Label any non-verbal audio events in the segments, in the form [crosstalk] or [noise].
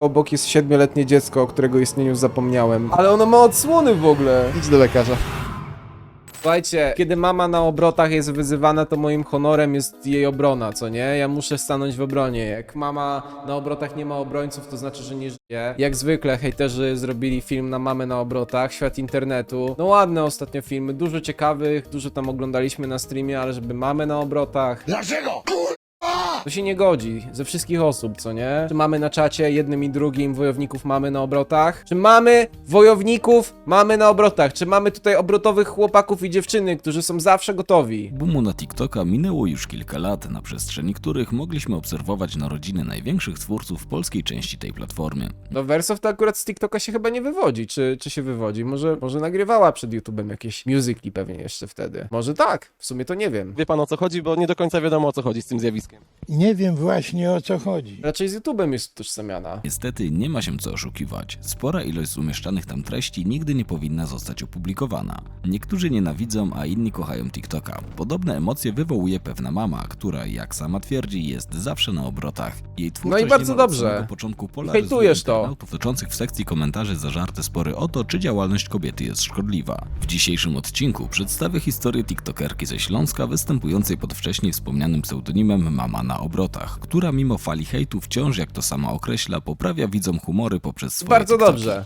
obok jest siedmioletnie dziecko, o którego istnieniu zapomniałem. Ale ono ma odsłony w ogóle. Idź do lekarza. Słuchajcie, kiedy mama na obrotach jest wyzywana, to moim honorem jest jej obrona, co nie? Ja muszę stanąć w obronie. Jak mama na obrotach nie ma obrońców, to znaczy, że nie żyje. Jak zwykle hejterzy zrobili film na mamę na obrotach, świat internetu. No ładne ostatnio filmy, dużo ciekawych, dużo tam oglądaliśmy na streamie, ale żeby mamę na obrotach... Dlaczego? To się nie godzi ze wszystkich osób, co nie? Czy mamy na czacie jednym i drugim wojowników mamy na obrotach? Czy mamy wojowników mamy na obrotach? Czy mamy tutaj obrotowych chłopaków i dziewczyny, którzy są zawsze gotowi? Boomu na TikToka minęło już kilka lat, na przestrzeni których mogliśmy obserwować narodziny największych twórców polskiej części tej platformy. No Wersow to akurat z TikToka się chyba nie wywodzi, czy, czy się wywodzi? Może, może nagrywała przed YouTube'em jakieś musicali pewnie jeszcze wtedy. Może tak, w sumie to nie wiem. Wie pan o co chodzi, bo nie do końca wiadomo o co chodzi z tym zjawiskiem. Nie wiem właśnie o co chodzi. Raczej z YouTube'em jest tożsamiana. Niestety nie ma się co oszukiwać. Spora ilość z umieszczanych tam treści nigdy nie powinna zostać opublikowana. Niektórzy nienawidzą, a inni kochają TikToka. Podobne emocje wywołuje pewna mama, która, jak sama twierdzi, jest zawsze na obrotach. Jej twórczość No i bardzo niemal od dobrze. samego początku polaryzuje Hejtujesz to. internautów, toczących w sekcji komentarzy zażarte spory o to, czy działalność kobiety jest szkodliwa. W dzisiejszym odcinku przedstawię historię tiktokerki ze Śląska występującej pod wcześniej wspomnianym pseudonimem Mama na obrotach, która mimo fali hejtu wciąż, jak to sama określa, poprawia widzom humory poprzez swoje Bardzo TikToki. dobrze.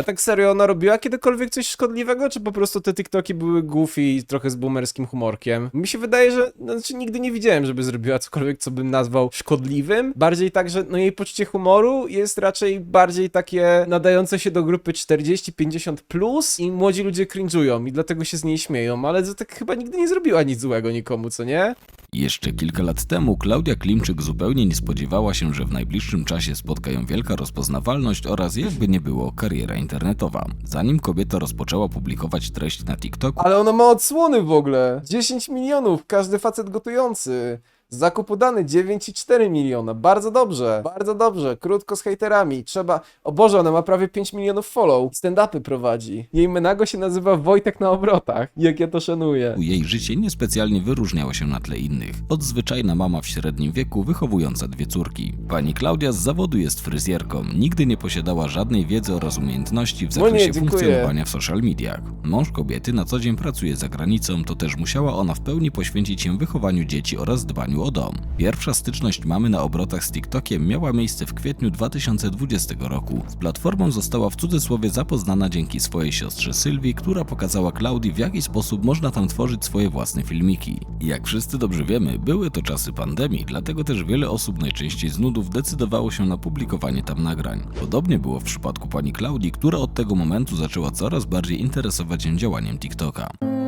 A tak serio, ona robiła kiedykolwiek coś szkodliwego, czy po prostu te TikToki były goofy i trochę z boomerskim humorkiem? Mi się wydaje, że, znaczy nigdy nie widziałem, żeby zrobiła cokolwiek, co bym nazwał szkodliwym. Bardziej tak, że no jej poczucie humoru jest raczej bardziej takie nadające się do grupy 40-50+, plus i młodzi ludzie cringe'ują i dlatego się z niej śmieją, ale to tak chyba nigdy nie zrobiła nic złego nikomu, co nie? Jeszcze kilka lat temu Klaudia Klimczyk zupełnie nie spodziewała się, że w najbliższym czasie spotka ją wielka rozpoznawalność oraz jakby nie było kariera internetowa. Zanim kobieta rozpoczęła publikować treści na TikToku, Ale ona ma odsłony w ogóle. 10 milionów, każdy facet gotujący. Zakup udany 9,4 miliona. Bardzo dobrze, bardzo dobrze. Krótko z hejterami. Trzeba. O Boże, ona ma prawie 5 milionów follow. Stand-upy prowadzi. Jej menago się nazywa Wojtek na obrotach. Jak ja to szanuję. jej życie niespecjalnie wyróżniało się na tle innych. Odzwyczajna mama w średnim wieku wychowująca dwie córki. Pani Klaudia z zawodu jest fryzjerką. Nigdy nie posiadała żadnej wiedzy oraz umiejętności w No nie, zakresie dziękuję. funkcjonowania w social mediach. Mąż kobiety na co dzień pracuje za granicą, to też musiała ona w pełni poświęcić się wychowaniu dzieci oraz dbaniu o dom. Pierwsza styczność mamy na obrotach z TikTokiem miała miejsce w kwietniu 2020 roku. Z platformą została w cudzysłowie zapoznana dzięki swojej siostrze Sylwii, która pokazała Klaudii w jaki sposób można tam tworzyć swoje własne filmiki. Jak wszyscy dobrze wiemy, były to czasy pandemii, dlatego też wiele osób najczęściej z nudów decydowało się na publikowanie tam nagrań. Podobnie było w przypadku pani Klaudii, która od tego momentu zaczęła coraz bardziej interesować się działaniem TikToka.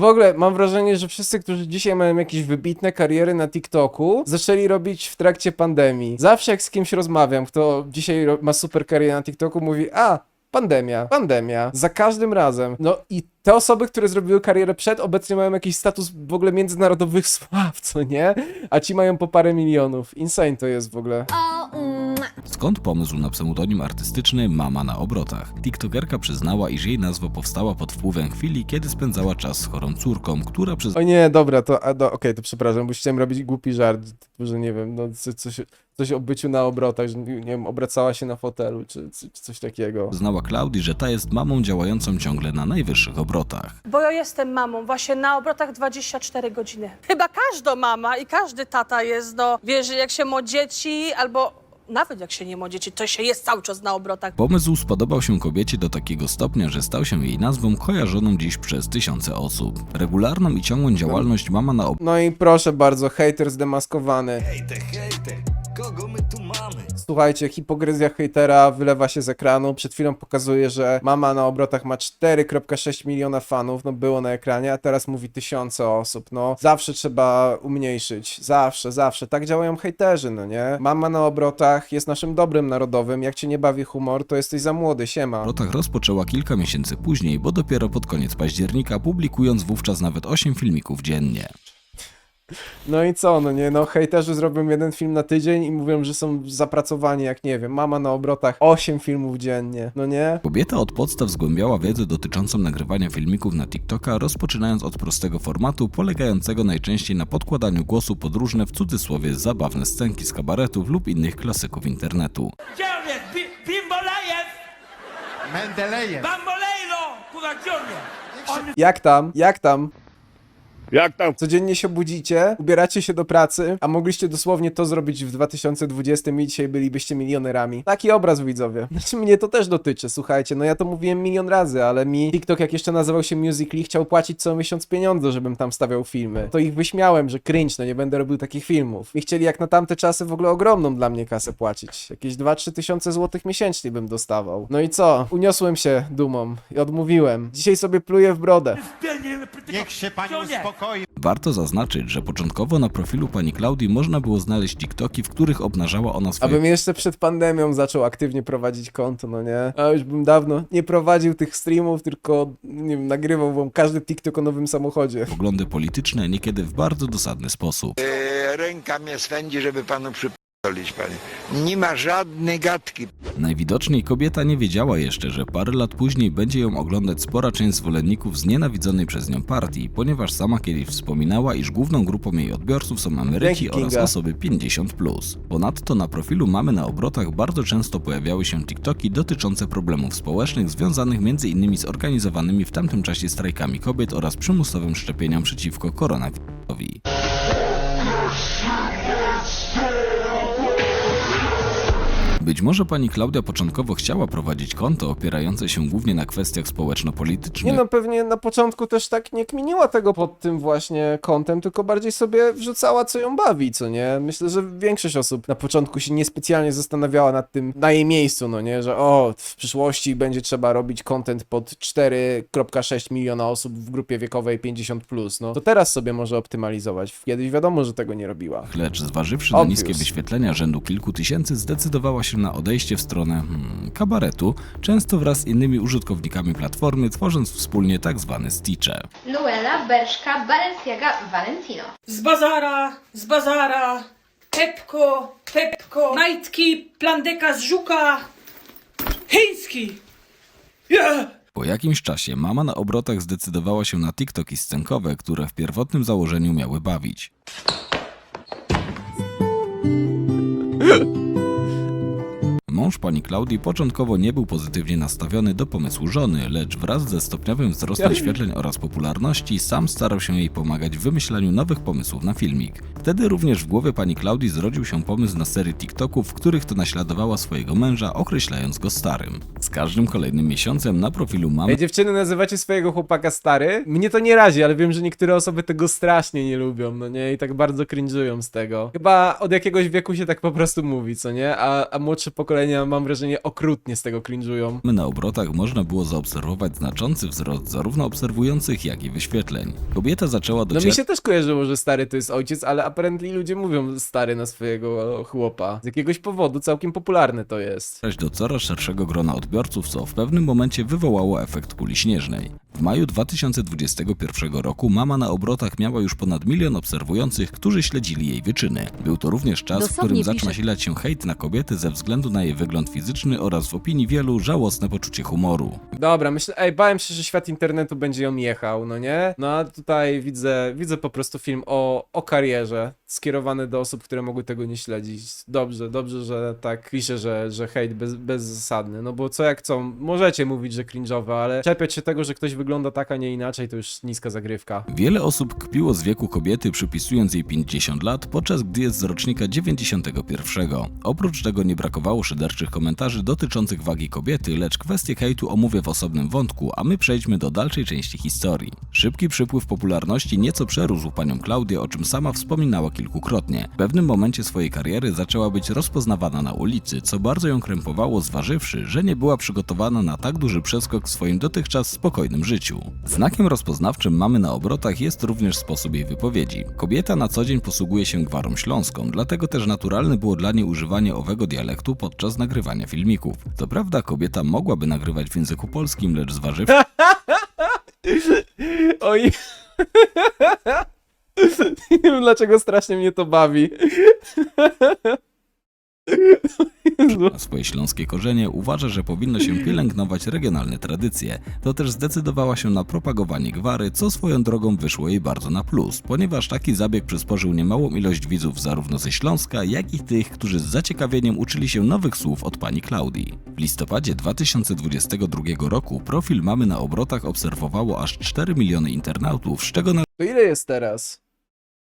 W ogóle mam wrażenie, że wszyscy, którzy dzisiaj mają jakieś wybitne kariery na TikToku, zaczęli robić w trakcie pandemii. Zawsze jak z kimś rozmawiam, kto dzisiaj ma super karierę na TikToku, mówi: A, pandemia, pandemia. Za każdym razem. No i te osoby, które zrobiły karierę przed, obecnie mają jakiś status w ogóle międzynarodowych [laughs] sław, co nie? A ci mają po parę milionów. Insane to jest w ogóle. 哦嗯。Skąd pomysł na pseudonim artystyczny Mama na obrotach? TikTokerka przyznała, iż jej nazwa powstała pod wpływem chwili, kiedy spędzała czas z chorą córką, która przez O nie, dobra, to a, do, okej, to przepraszam, bo chciałem robić głupi żart, że nie wiem, no co, coś, coś o byciu na obrotach, że nie wiem, obracała się na fotelu, czy, czy, czy coś takiego. znała Klaudii, że ta jest mamą działającą ciągle na najwyższych obrotach. Bo ja jestem mamą, właśnie na obrotach 24 godziny. Chyba każda mama i każdy tata jest, no, wie, że jak się ma dzieci, albo nawet jak się nie ma dzieci, to się jest cały czas na obrotach. Pomysł spodobał się kobiecie do takiego stopnia, że stał się jej nazwą kojarzoną dziś przez tysiące osób. Regularną i ciągłą działalność Mama na No i proszę bardzo, hater zdemaskowany. Hejte, hejte, kogo my tu? Słuchajcie, hipokryzja hejtera wylewa się z ekranu. Przed chwilą pokazuje, że mama na obrotach ma 4,6 miliona fanów, no było na ekranie, a teraz mówi tysiące osób. No zawsze trzeba umniejszyć, zawsze, zawsze. Tak działają hejterzy, no nie? Mama na obrotach jest naszym dobrem narodowym. Jak cię nie bawi humor, to jesteś za młody, siema. obrotach rozpoczęła kilka miesięcy później, bo dopiero pod koniec października publikując wówczas nawet 8 filmików dziennie. No i co, no nie, no hejterzy zrobią jeden film na tydzień i mówią, że są zapracowani jak, nie wiem, mama na obrotach 8 filmów dziennie, no nie? Kobieta od podstaw zgłębiała wiedzę dotyczącą nagrywania filmików na TikToka, rozpoczynając od prostego formatu, polegającego najczęściej na podkładaniu głosu pod różne w cudzysłowie zabawne scenki z kabaretów lub innych klasyków internetu. Gdzie on jest? Bi- Bimbolajew! Mendelejew. Bambolejlo! Kurwa, gdzie on jest? On Jak tam? Jak tam? Jak tam? Codziennie się budzicie, ubieracie się do pracy, a mogliście dosłownie to zrobić w 2020 i dzisiaj bylibyście milionerami. Taki obraz widzowie. [laughs] Znaczy mnie to też dotyczy, słuchajcie, no ja to mówiłem milion razy, ale mi TikTok jak jeszcze nazywał się Musical.ly chciał płacić co miesiąc pieniądze, żebym tam stawiał filmy. To ich wyśmiałem, że cringe, no nie będę robił takich filmów. I chcieli jak na tamte czasy w ogóle ogromną dla mnie kasę płacić. Jakieś 2-3 tysiące złotych miesięcznie bym dostawał. No i co? Uniosłem się dumą i odmówiłem. Dzisiaj sobie pluję w brodę. Niech się pani Gdzie uspokoi. Warto zaznaczyć, że początkowo na profilu pani Klaudii można było znaleźć TikToki, w których obnażała ona swoje Abym jeszcze przed pandemią zaczął aktywnie prowadzić konto, no nie? A już bym dawno nie prowadził tych streamów, tylko nie wiem, nagrywał wam każdy TikTok o nowym samochodzie. poglądy polityczne, niekiedy w bardzo dosadny sposób. E, Ręka mnie swędzi, żeby panu panie. Nie ma żadnej gadki. Najwidoczniej kobieta nie wiedziała jeszcze, że parę lat później będzie ją oglądać spora część zwolenników znienawidzonej przez nią partii, ponieważ sama kiedyś wspominała, iż główną grupą jej odbiorców są Ameryki oraz osoby 50+. Ponadto na profilu mamy na obrotach bardzo często pojawiały się TikToki dotyczące problemów społecznych związanych m.in. z organizowanymi w tamtym czasie strajkami kobiet oraz przymusowym szczepieniom przeciwko koronawirusowi. Być może pani Klaudia początkowo chciała prowadzić konto opierające się głównie na kwestiach Nie społeczno-politycznych, no, pewnie na początku też tak nie kminiła tego pod tym właśnie kątem, tylko bardziej sobie wrzucała, co ją bawi, co nie? Myślę, że większość osób na początku się niespecjalnie zastanawiała nad tym na jej miejscu, no nie? Że o, w przyszłości będzie trzeba robić content pod 4,6 miliona osób w grupie wiekowej 50+, plus. no to teraz sobie może optymalizować. Kiedyś wiadomo, że tego nie robiła. lecz zważywszy na Obvious. niskie wyświetlenia rzędu kilku tysięcy, zdecydowała się na odejście w stronę hmm, kabaretu, często wraz z innymi użytkownikami platformy, tworząc wspólnie tak zwane stitche. Luella, Berszka, Balenciaga, Valentino. z bazara, z bazara, Pepko, Pepko, majtki, plandeka z żuka, chiński. Yeah! Po jakimś czasie mama na obrotach zdecydowała się na TikToki scenkowe, które w pierwotnym założeniu miały bawić. [laughs] Mąż pani Klaudii początkowo nie był pozytywnie nastawiony do pomysłu żony, lecz wraz ze stopniowym wzrostem wyświetleń oraz popularności sam starał się jej pomagać w wymyślaniu nowych pomysłów na filmik. Wtedy również w głowie pani Klaudii zrodził się pomysł na serię TikToków, w których to naśladowała swojego męża, określając go starym. Z każdym kolejnym miesiącem na profilu mamy Ej, dziewczyny, nazywacie swojego chłopaka stary? Mnie to nie razi, ale wiem, że niektóre osoby tego strasznie nie lubią, no nie? I tak bardzo cringe'ują z tego. Chyba od jakiegoś wieku się tak po prostu mówi, co nie? A, a młodsze pokolenia, mam wrażenie, okrutnie z tego cringe'ują. na obrotach można było zaobserwować znaczący wzrost zarówno obserwujących, jak i wyświetleń. Kobieta zaczęła No mi docierać się też kojarzyło, że stary to jest ojciec, ale apparently ludzie mówią stary na swojego chłopa. Z jakiegoś powodu całkiem popularne to jest. do coraz szerszego grona odbiorców, co w pewnym momencie wywołało efekt kuli śnieżnej. W maju 2021 roku mama na obrotach miała już ponad milion obserwujących, którzy śledzili jej wyczyny. Był to również czas, w którym zaczyna silać się hejt na kobiety ze względu na jej wygląd fizyczny oraz w opinii wielu żałosne poczucie humoru. Dobra, myślę, ej, bałem się, że świat internetu będzie ją jechał, no nie? No a tutaj widzę, widzę po prostu film o, o karierze, skierowany do osób, które mogły tego nie śledzić. Dobrze, dobrze, że tak pisze, że, że hejt bez, bezzasadny, no bo co jak co, możecie mówić, że cringe'owe, ale czepiać się tego, że ktoś wygląda tak, a nie inaczej, to już niska zagrywka. Wiele osób kpiło z wieku kobiety, przypisując jej 50 lat, podczas gdy jest z rocznika 91. Oprócz tego nie brakowało szyderczych komentarzy dotyczących wagi kobiety, lecz kwestię hejtu omówię w osobnym wątku, a my przejdźmy do dalszej części historii. Szybki przypływ popularności nieco przerósł panią Klaudię, o czym sama wspominała kilkukrotnie. W pewnym momencie swojej kariery zaczęła być rozpoznawana na ulicy, co bardzo ją krępowało, zważywszy, że nie była przygotowana na tak duży przeskok w swoim dotychczas spokojnym życiu. Znakiem rozpoznawczym mamy na obrotach jest również sposób jej wypowiedzi. Kobieta na co dzień posługuje się gwarą śląską, dlatego też naturalne było dla niej używanie owego dialektu podczas nagrywania filmików. Co prawda kobieta mogłaby nagrywać w języku polskim, lecz zważywszy [laughs] Oj. [laughs] Nie wiem dlaczego strasznie mnie to bawi. [laughs] Ma swoje śląskie korzenie, uważa, że powinno się pielęgnować regionalne tradycje. To też zdecydowała się na propagowanie gwary, co swoją drogą wyszło jej bardzo na plus, ponieważ taki zabieg przysporzył niemałą ilość widzów zarówno ze Śląska, jak i tych, którzy z zaciekawieniem uczyli się nowych słów od pani Klaudii. W listopadzie 2022 roku profil Mamy na obrotach obserwowało aż 4 miliony internautów, z czego To ile jest teraz?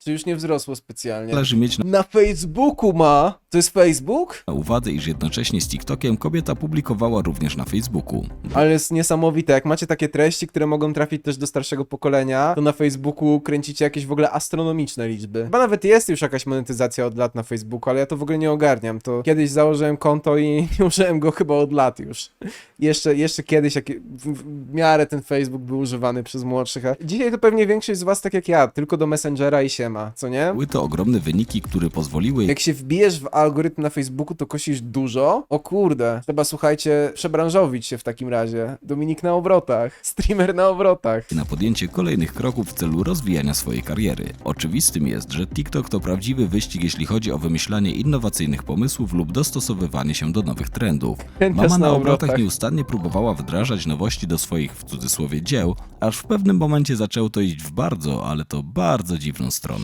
Czy już nie wzrosło specjalnie? należy mieć Na Facebooku ma! To jest Facebook? na uwadze, iż jednocześnie z TikTokiem kobieta publikowała również na Facebooku. Ale jest niesamowite, jak macie takie treści, które mogą trafić też do starszego pokolenia, to na Facebooku kręcicie jakieś w ogóle astronomiczne liczby. Chyba nawet jest już jakaś monetyzacja od lat na Facebooku, ale ja to w ogóle nie ogarniam. To kiedyś założyłem konto i [laughs] nie użyłem go chyba od lat już. Jeszcze, jeszcze kiedyś jak w, w miarę ten Facebook był używany przez młodszych, a dzisiaj to pewnie większość z was tak jak ja, tylko do Messengera i siema, co nie? Były to ogromne wyniki, które pozwoliły Jak się wbijesz w algorytm na Facebooku, to kosisz dużo. O kurde, trzeba słuchajcie, przebranżowić się w takim razie. Dominik na obrotach, [laughs] streamer na obrotach. na podjęcie kolejnych kroków w celu rozwijania swojej kariery. Oczywistym jest, że TikTok to prawdziwy wyścig, jeśli chodzi o wymyślanie innowacyjnych pomysłów lub dostosowywanie się do nowych trendów. [laughs] Mama na obrotach. nieustannie próbowała wdrażać nowości do swoich w cudzysłowie dzieł, aż w pewnym momencie zaczęło to iść w bardzo, ale to bardzo dziwną stronę.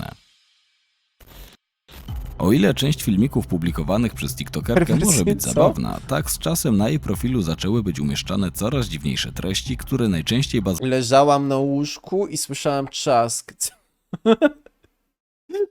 O ile część filmików publikowanych przez TikTokerkę może być zabawna, tak z czasem na jej profilu zaczęły być umieszczane coraz dziwniejsze treści, które najczęściej bazują Leżałam na łóżku i słyszałam trzask. [laughs]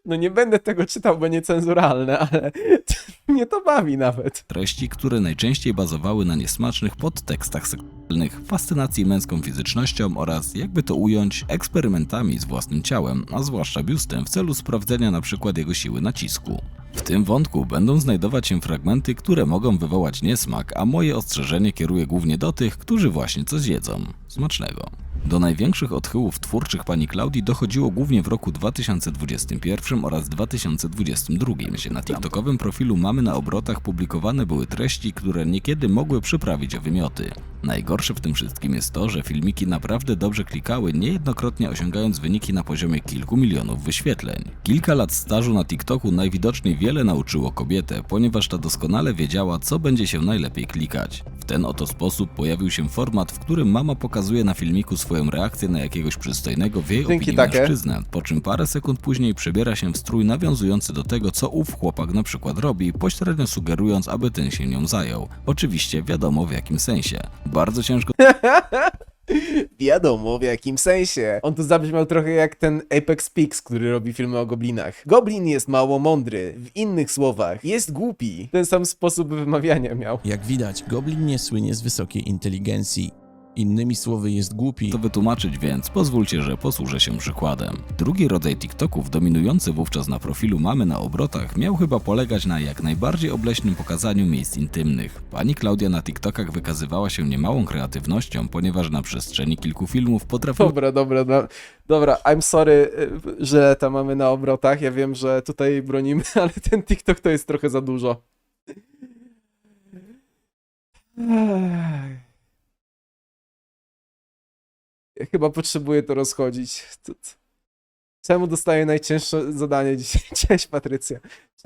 No nie będę tego czytał, bo niecenzuralne, ale [laughs] mnie to bawi nawet. treści, które najczęściej bazowały na niesmacznych podtekstach seksualnych, fascynacji męską fizycznością oraz, jakby to ująć, eksperymentami z własnym ciałem, a zwłaszcza biustem w celu sprawdzenia np. jego siły nacisku. W tym wątku będą znajdować się fragmenty, które mogą wywołać niesmak, a moje ostrzeżenie kieruje głównie do tych, którzy właśnie coś jedzą. Smacznego. Do największych odchyłów twórczych pani Klaudii dochodziło głównie w roku 2021 oraz 2022, gdzie na TikTokowym profilu Mamy na obrotach publikowane były treści, które niekiedy mogły przyprawić o wymioty. Najgorsze w tym wszystkim jest to, że filmiki naprawdę dobrze klikały, niejednokrotnie osiągając wyniki na poziomie kilku milionów wyświetleń. Kilka lat stażu na TikToku najwidoczniej wiele nauczyło kobietę, ponieważ ta doskonale wiedziała, co będzie się najlepiej klikać. W ten oto sposób pojawił się format, w którym mama pokazuje na filmiku swoją reakcję na jakiegoś przystojnego w jej Dzięki opinii takie. mężczyznę, po czym parę sekund później przebiera się w strój nawiązujący do tego, co ów chłopak na przykład robi, pośrednio sugerując, aby ten się nią zajął. Oczywiście wiadomo w jakim sensie. Bardzo ciężko [laughs] Wiadomo w jakim sensie. On tu zabrzmiał trochę jak ten Apex Pix, który robi filmy o goblinach. Goblin jest mało mądry. W innych słowach, jest głupi. Ten sam sposób wymawiania miał. Jak widać, goblin nie słynie z wysokiej inteligencji. Innymi słowy, jest głupi. to wytłumaczyć, więc pozwólcie, że posłużę się przykładem. Drugi rodzaj TikToków, dominujący wówczas na profilu Mamy na obrotach, miał chyba polegać na jak najbardziej obleśnym pokazaniu miejsc intymnych. Pani Klaudia na TikTokach wykazywała się niemałą kreatywnością, ponieważ na przestrzeni kilku filmów potrafiła Dobra, dobra, no, dobra, I'm sorry, y, że ta mamy na obrotach. Ja wiem, że tutaj bronimy, [laughs] ale ten TikTok to jest trochę za dużo. Ech. Chyba potrzebuję to rozchodzić. Czemu dostaję najcięższe zadanie dzisiaj? [laughs] Cześć Patrycja.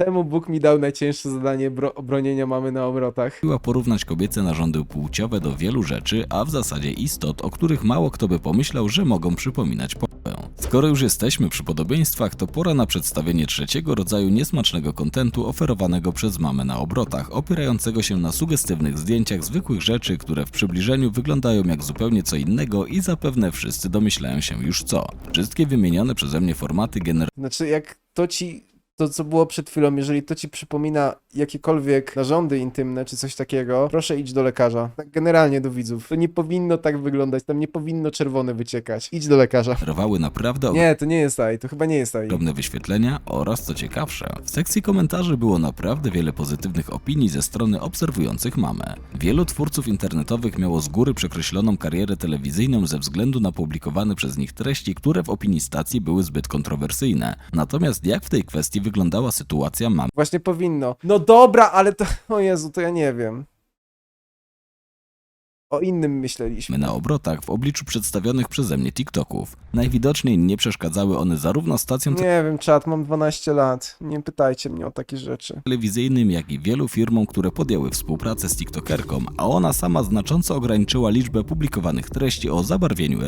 Czemu Bóg mi dał najcięższe zadanie bro- bronienia mamy na obrotach? porównać kobiece narządy płciowe do wielu rzeczy, a w zasadzie istot, o których mało kto by pomyślał, że mogą przypominać połowę. Skoro już jesteśmy przy podobieństwach, to pora na przedstawienie trzeciego rodzaju niesmacznego kontentu oferowanego przez mamę na obrotach, opierającego się na sugestywnych zdjęciach zwykłych rzeczy, które w przybliżeniu wyglądają jak zupełnie co innego i zapewne wszyscy domyślają się już co. Wszystkie wymienione przeze mnie formaty generują Znaczy, jak to ci, to co było przed chwilą, jeżeli to ci przypomina jakiekolwiek narządy intymne czy coś takiego, proszę idź do lekarza. Tak generalnie do widzów. To nie powinno tak wyglądać, tam nie powinno czerwone wyciekać. Idź do lekarza. naprawdę Nie, to nie jest AI, to chyba nie jest AI. ogromne wyświetlenia oraz, co ciekawsze, w sekcji komentarzy było naprawdę wiele pozytywnych opinii ze strony obserwujących mamę. Wielu twórców internetowych miało z góry przekreśloną karierę telewizyjną ze względu na publikowane przez nich treści, które w opinii stacji były zbyt kontrowersyjne. Natomiast jak w tej kwestii wyglądała sytuacja mamy? Właśnie powinno. No dobra, ale to, [laughs] o Jezu, to ja nie wiem. o innym myśleliśmy. na obrotach w obliczu przedstawionych przeze mnie TikToków. Najwidoczniej nie przeszkadzały one zarówno stacjom Nie wiem, czat, mam 12 lat. Nie pytajcie mnie o takie rzeczy. telewizyjnym, jak i wielu firmom, które podjęły współpracę z TikTokerką, a ona sama znacząco ograniczyła liczbę publikowanych treści o zabarwieniu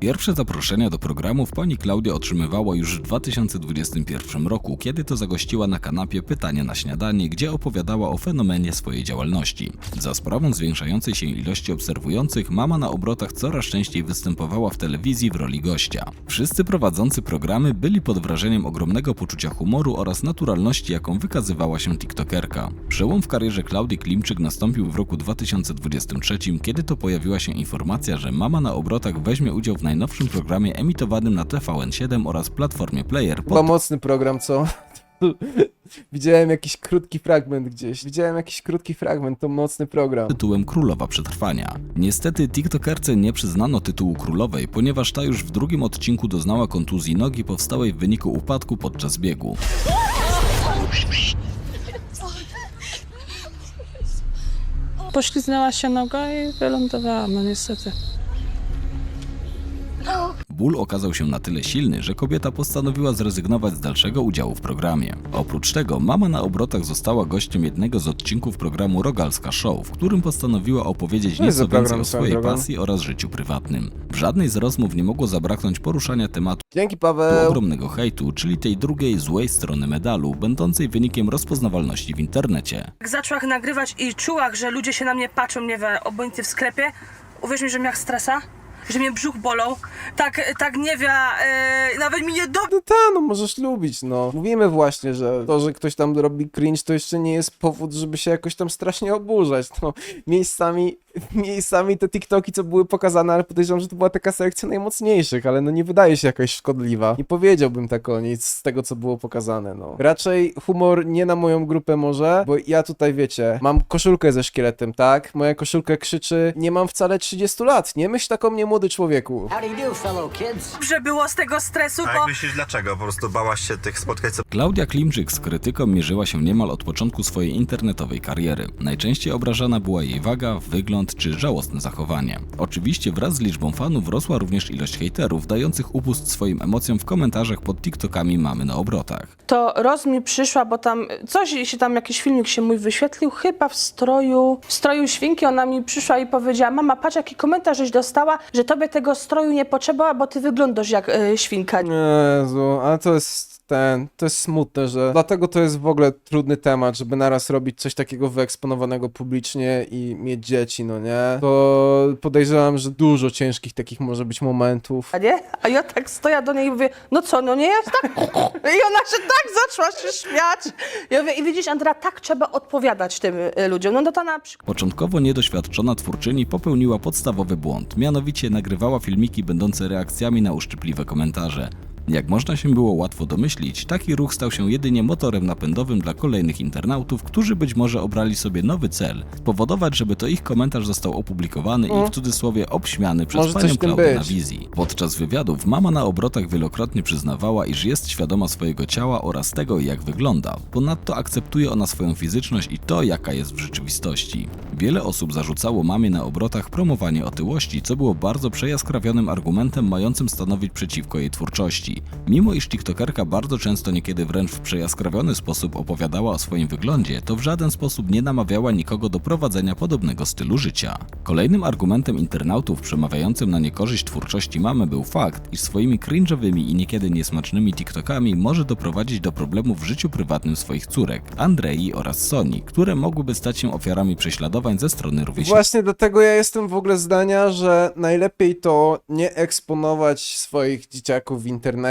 Pierwsze zaproszenia do programów pani Klaudia otrzymywała już w 2021 roku, kiedy to zagościła na kanapie Pytania na śniadanie, gdzie opowiadała o fenomenie swojej działalności. Za sprawą zwiększającej się ilości obserwujących, mama na obrotach coraz częściej występowała w telewizji w roli gościa. Wszyscy prowadzący programy byli pod wrażeniem ogromnego poczucia humoru oraz naturalności, jaką wykazywała się TikTokerka. Przełom w karierze Klaudii Klimczyk nastąpił w roku 2023, kiedy to pojawiła się informacja, że mama na obrotach weźmie udział w najnowszym programie emitowanym na TVN7 oraz platformie Player Chyba pod mocny program, co? [laughs] Widziałem jakiś krótki fragment gdzieś. Widziałem jakiś krótki fragment, to mocny program. tytułem Królowa Przetrwania. Niestety TikTokerce nie przyznano tytułu królowej, ponieważ ta już w drugim odcinku doznała kontuzji nogi powstałej w wyniku upadku podczas biegu. Pośliznęła się noga i wylądowałam, no niestety. Ból okazał się na tyle silny, że kobieta postanowiła zrezygnować z dalszego udziału w programie. Oprócz tego, mama na obrotach została gościem jednego z odcinków programu Rogalska Show, w którym postanowiła opowiedzieć za nieco więcej o swojej drogą. pasji oraz życiu prywatnym. W żadnej z rozmów nie mogło zabraknąć poruszania tematu Dzięki, Paweł. ogromnego hejtu, czyli tej drugiej złej strony medalu, będącej wynikiem rozpoznawalności w internecie. Jak zaczęłam nagrywać i czułam, że ludzie się na mnie patrzą, mnie we obojętnie w sklepie, uwierz mi, że miałam stresa, że mnie brzuch bolą, tak, tak nie wie, e, nawet mi nie do... No ta, no możesz lubić, no. Mówimy właśnie, że to, że ktoś tam robi cringe, to jeszcze nie jest powód, żeby się jakoś tam strasznie oburzać. No, miejscami, miejscami te TikToki, co były pokazane, ale podejrzewam, że to była taka selekcja najmocniejszych, ale no nie wydaje się jakaś szkodliwa. Nie powiedziałbym tak o nic z tego, co było pokazane, no. Raczej humor nie na moją grupę może, bo ja tutaj, wiecie, mam koszulkę ze szkieletem, tak? Moja koszulka krzyczy, nie mam wcale 30 lat, nie myśl tak o mnie, młody człowieku. Dobrze było z tego stresu, A bo... jak myślisz dlaczego? Po prostu bałaś się tych spotkań, co Klaudia Klimczyk z krytyką mierzyła się niemal od początku swojej internetowej kariery. Najczęściej obrażana była jej waga, wygląd czy żałosne zachowanie. Oczywiście wraz z liczbą fanów rosła również ilość hejterów, dających upust swoim emocjom w komentarzach pod TikTokami mamy na obrotach. To Roz mi przyszła, bo tam coś się tam, jakiś filmik się mój wyświetlił, chyba w stroju, w stroju świnki, ona mi przyszła i powiedziała, mama, patrz jaki komentarz żeś dostała, że tobie tego stroju nie potrzeba, bo ty wyglądasz jak e, świnka. Jezu, ale to jest ten, to jest smutne, że dlatego to jest w ogóle trudny temat, żeby naraz robić coś takiego wyeksponowanego publicznie i mieć dzieci, no nie? To podejrzewam, że dużo ciężkich takich może być momentów. A nie? A ja tak stoję do niej i mówię, no co, no nie jest tak? [laughs] I ona się tak zaczęła się śmiać. Ja mówię, i widzisz, Andra, tak trzeba odpowiadać tym e, ludziom. No to na przykład Początkowo niedoświadczona twórczyni popełniła podstawowy błąd, mianowicie nagrywała filmiki będące reakcjami na uszczypliwe komentarze. Jak można się było łatwo domyślić, taki ruch stał się jedynie motorem napędowym dla kolejnych internautów, którzy być może obrali sobie nowy cel spowodować, żeby to ich komentarz został opublikowany i w cudzysłowie obśmiany przez Może panią Klaudię na wizji. Podczas wywiadów mama na obrotach wielokrotnie przyznawała, iż jest świadoma swojego ciała oraz tego, jak wygląda. Ponadto akceptuje ona swoją fizyczność i to, jaka jest w rzeczywistości. Wiele osób zarzucało mamie na obrotach promowanie otyłości, co było bardzo przejaskrawionym argumentem mającym stanowić przeciwko jej twórczości. Mimo iż tiktokerka bardzo często niekiedy wręcz w przejaskrawiony sposób opowiadała o swoim wyglądzie, to w żaden sposób nie namawiała nikogo do prowadzenia podobnego stylu życia. Kolejnym argumentem internautów przemawiającym na niekorzyść twórczości mamy był fakt, iż swoimi cringe'owymi i niekiedy niesmacznymi tiktokami może doprowadzić do problemów w życiu prywatnym swoich córek, Andrei oraz Soni, które mogłyby stać się ofiarami prześladowań ze strony rówieśników. Właśnie dlatego ja jestem w ogóle zdania, że najlepiej to nie eksponować swoich dzieciaków w internecie.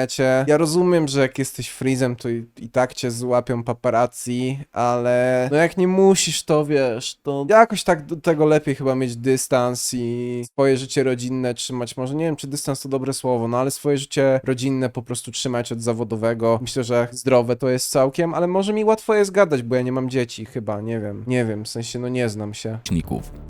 Ja rozumiem, że jak jesteś freezem, to i, i tak cię złapią paparazzi, ale no jak nie musisz, to wiesz, to jakoś tak do tego lepiej chyba mieć dystans i swoje życie rodzinne trzymać. Może nie wiem, czy dystans to dobre słowo, no ale swoje życie rodzinne po prostu trzymać od zawodowego. Myślę, że zdrowe to jest całkiem, ale może mi łatwo jest gadać, bo ja nie mam dzieci chyba, nie wiem. Nie wiem, w sensie no nie znam się.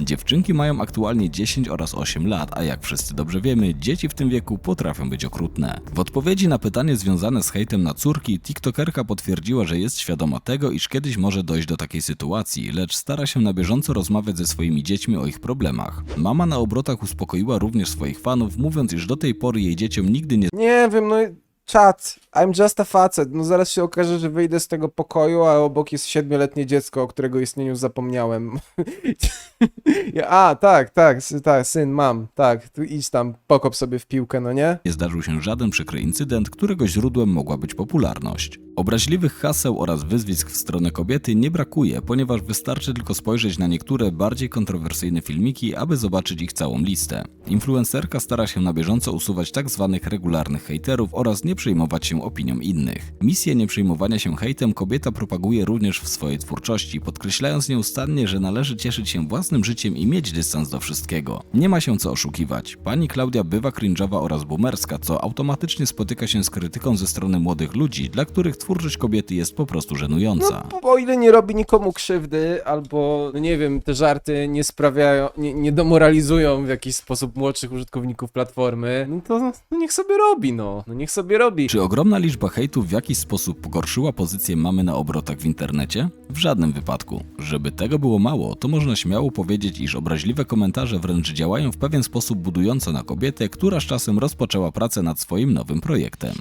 Dziewczynki mają aktualnie 10 oraz 8 lat, a jak wszyscy dobrze wiemy, dzieci w tym wieku potrafią być okrutne. W odpowiedzi odpowiedzi na pytanie związane z hejtem na córki, TikTokerka potwierdziła, że jest świadoma tego, iż kiedyś może dojść do takiej sytuacji, lecz stara się na bieżąco rozmawiać ze swoimi dziećmi o ich problemach. Mama na obrotach uspokoiła również swoich fanów, mówiąc, iż do tej pory jej dzieciom nigdy nie Nie wiem, no czat, I'm just a facet. No zaraz się okaże, że wyjdę z tego pokoju, a obok jest siedmioletnie dziecko, o którego istnieniu zapomniałem. [laughs] A, tak, tak, tak, syn, mam, tak, tu idź tam, pokop sobie w piłkę, no nie? nie zdarzył się żaden przykry incydent, którego źródłem mogła być popularność. Obraźliwych haseł oraz wyzwisk w stronę kobiety nie brakuje, ponieważ wystarczy tylko spojrzeć na niektóre bardziej kontrowersyjne filmiki, aby zobaczyć ich całą listę. Influencerka stara się na bieżąco usuwać tak zwanych regularnych hejterów oraz nie przejmować się opinią innych. Misję nieprzejmowania się hejtem kobieta propaguje również w swojej twórczości, podkreślając nieustannie, że należy cieszyć się własnym życiem i mieć dystans do wszystkiego. Nie ma się co oszukiwać. Pani Klaudia bywa cringe'owa oraz boomerska, co automatycznie spotyka się z krytyką ze strony młodych ludzi, dla których twórczość kobiety jest po prostu żenująca. Bo o ile nie robi nikomu krzywdy, albo, no nie wiem, te żarty nie sprawiają, nie, nie demoralizują w jakiś sposób młodszych użytkowników platformy, no to no niech sobie robi, no. No niech sobie robi. Czy ogromna liczba hejtu w jakiś sposób pogorszyła pozycję mamy na obrotach w internecie? W żadnym wypadku. Żeby tego było mało, to można śmiało powiedzieć, iż obraźliwe komentarze wręcz działają w pewien sposób budująco na kobietę, która z czasem rozpoczęła pracę nad swoim nowym projektem.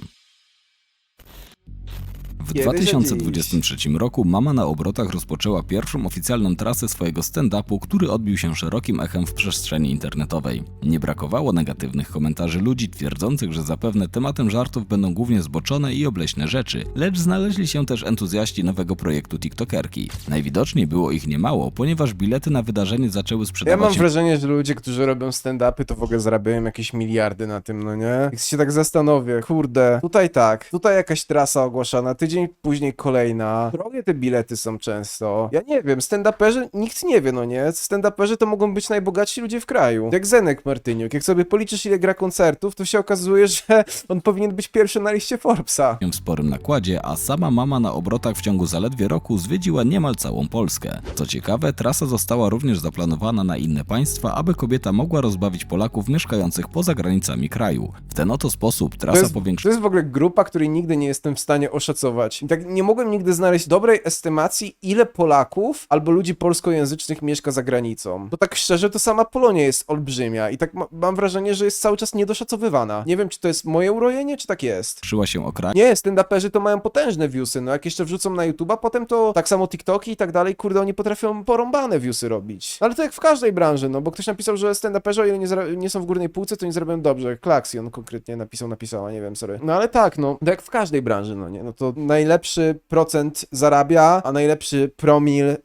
W Kiedy za 2023 roku mama na obrotach rozpoczęła pierwszą oficjalną trasę swojego stand-upu, który odbił się szerokim echem w przestrzeni internetowej. Nie brakowało negatywnych komentarzy ludzi twierdzących, że zapewne tematem żartów będą głównie zboczone i obleśne rzeczy, lecz znaleźli się też entuzjaści nowego projektu TikTokerki. Najwidoczniej było ich niemało, ponieważ bilety na wydarzenie zaczęły Ja sprzedawać mam się wrażenie, że ludzie, którzy robią stand-upy, to w ogóle zarabiają jakieś miliardy na tym, no nie? Jak się tak zastanowię, kurde, tutaj tak, tutaj jakaś trasa ogłaszana, tydzień później kolejna. Drogie te bilety są często. Ja nie wiem, stand-uperzy, nikt nie wie, no nie? Stand-uperzy to mogą być najbogatsi ludzie w kraju. Jak Zenek Martyniuk, jak sobie policzysz ile gra koncertów, to się okazuje, [laughs] że on powinien być pierwszy na liście Forbesa. w sporym nakładzie, a sama mama na obrotach w ciągu zaledwie roku zwiedziła niemal całą Polskę. Co ciekawe, trasa została również zaplanowana na inne państwa, aby kobieta mogła rozbawić Polaków mieszkających poza granicami kraju. W ten oto sposób To trasa jest, powiększyła to jest w ogóle grupa, której nigdy nie jestem w stanie oszacować. I tak nie mogłem nigdy znaleźć dobrej estymacji, ile Polaków albo ludzi polskojęzycznych mieszka za granicą. Bo tak szczerze, to sama Polonia jest olbrzymia i tak ma, mam wrażenie, że jest cały czas niedoszacowywana. Nie wiem, czy to jest moje urojenie, czy tak jest. się o kraj. Nie, stand-uperzy to mają potężne viewsy, no jak jeszcze wrzucą na YouTube'a, potem to tak samo TikToki i tak dalej, kurde, oni potrafią porąbane viewsy robić. Ale to jak w każdej branży, no bo ktoś napisał, że stand-uperzy, o ile nie, nie są w górnej półce, to nie zrobią dobrze. Klaksion konkretnie napisał, napisała, nie wiem, sorry. No ale tak, no, jak w każdej branży, no nie, no to najlepszy procent zarabia, a najlepszy promil e,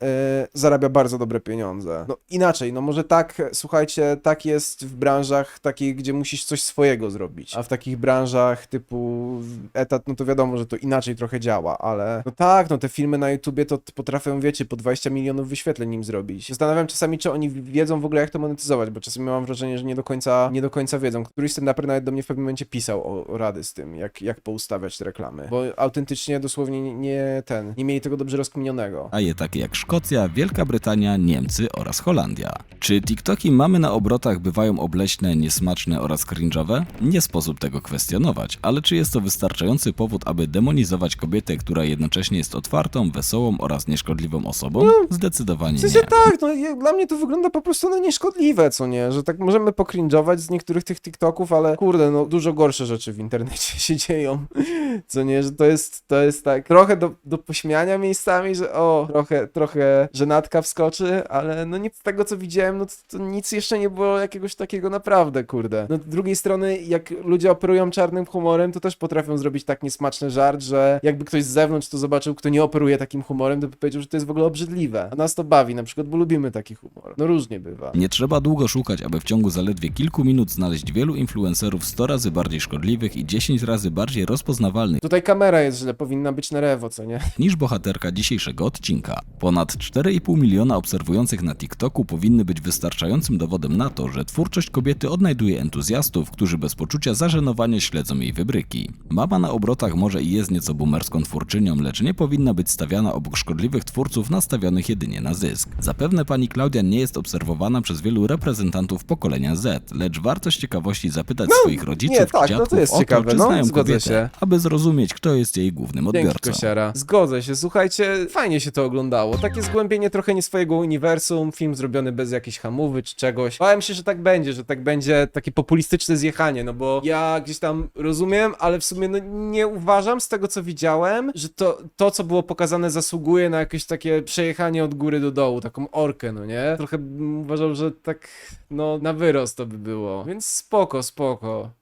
zarabia bardzo dobre pieniądze. No inaczej, no może tak, słuchajcie, tak jest w branżach takich, gdzie musisz coś swojego zrobić, a w takich branżach typu etat, no to wiadomo, że to inaczej trochę działa, ale no tak, no te filmy na YouTubie to potrafią, wiecie, po 20 milionów wyświetleń nim zrobić. Zastanawiam czasami, czy oni wiedzą w ogóle, jak to monetyzować, bo czasami mam wrażenie, że nie do końca, nie do końca wiedzą. Któryś stand-uper nawet do mnie w pewnym momencie pisał o, o rady z tym, jak, jak poustawiać te reklamy, bo autentycznie dosłownie nie, ten, nie mieli tego dobrze rozkminionego. kraje takie jak Szkocja, Wielka Brytania, Niemcy oraz Holandia. Czy TikToki mamy na obrotach bywają obleśne, niesmaczne oraz cringe'owe? Nie sposób tego kwestionować, ale czy jest to wystarczający powód, aby demonizować kobietę, która jednocześnie jest otwartą, wesołą oraz nieszkodliwą osobą? Zdecydowanie W sensie nie. tak, no ja- dla mnie to wygląda po prostu na nieszkodliwe, co nie, że tak możemy pokringować z niektórych tych TikToków, ale kurde, no dużo gorsze rzeczy w internecie [laughs] się dzieją, co nie, że to jest, to jest tak trochę do, do pośmiania miejscami, że o, trochę, trochę żenatka wskoczy, ale no nic z tego, co widziałem, no to, to nic jeszcze nie było jakiegoś takiego naprawdę, kurde. No z drugiej strony, jak ludzie operują czarnym humorem, to też potrafią zrobić tak niesmaczny żart, że jakby ktoś z zewnątrz to zobaczył, kto nie operuje takim humorem, to by powiedział, że to jest w ogóle obrzydliwe. A nas to bawi, na przykład, bo lubimy taki humor. No różnie bywa. Nie trzeba długo szukać, aby w ciągu zaledwie kilku minut znaleźć wielu influencerów 100 razy bardziej szkodliwych i 10 razy bardziej rozpoznawalnych Tutaj kamera jest źle, powinna powinna być na rewo, co nie? [laughs] niż bohaterka dzisiejszego odcinka. Ponad 4,5 miliona obserwujących na TikToku powinny być wystarczającym dowodem na to, że twórczość kobiety odnajduje entuzjastów, którzy bez poczucia zażenowania śledzą jej wybryki. Mama na obrotach może i jest nieco boomerską twórczynią, lecz nie powinna być stawiana obok szkodliwych twórców nastawionych jedynie na zysk. Zapewne pani Klaudia nie jest obserwowana przez wielu reprezentantów pokolenia Z, lecz warto z ciekawości zapytać swoich rodziców nie, tak, no dziadków to jest o to, ciekawe, czy no, znają zgodzę kobietę, się. aby zrozumieć, kto jest jej głównym Dzięki, odbiorcą. Kosiara. Zgodzę się, słuchajcie, fajnie się to oglądało. Takie zgłębienie trochę nie swojego uniwersum, film zrobiony bez jakiejś hamowy czy czegoś. Bałem się, że tak będzie, że tak będzie takie populistyczne zjechanie, no bo ja gdzieś tam rozumiem, ale w sumie no, nie uważam z tego, co widziałem, że to, to, co było pokazane, zasługuje na jakieś takie przejechanie od góry do dołu, taką orkę, no nie? Trochę bym uważał, że tak, no, na wyrost to by było. Więc spoko, spoko.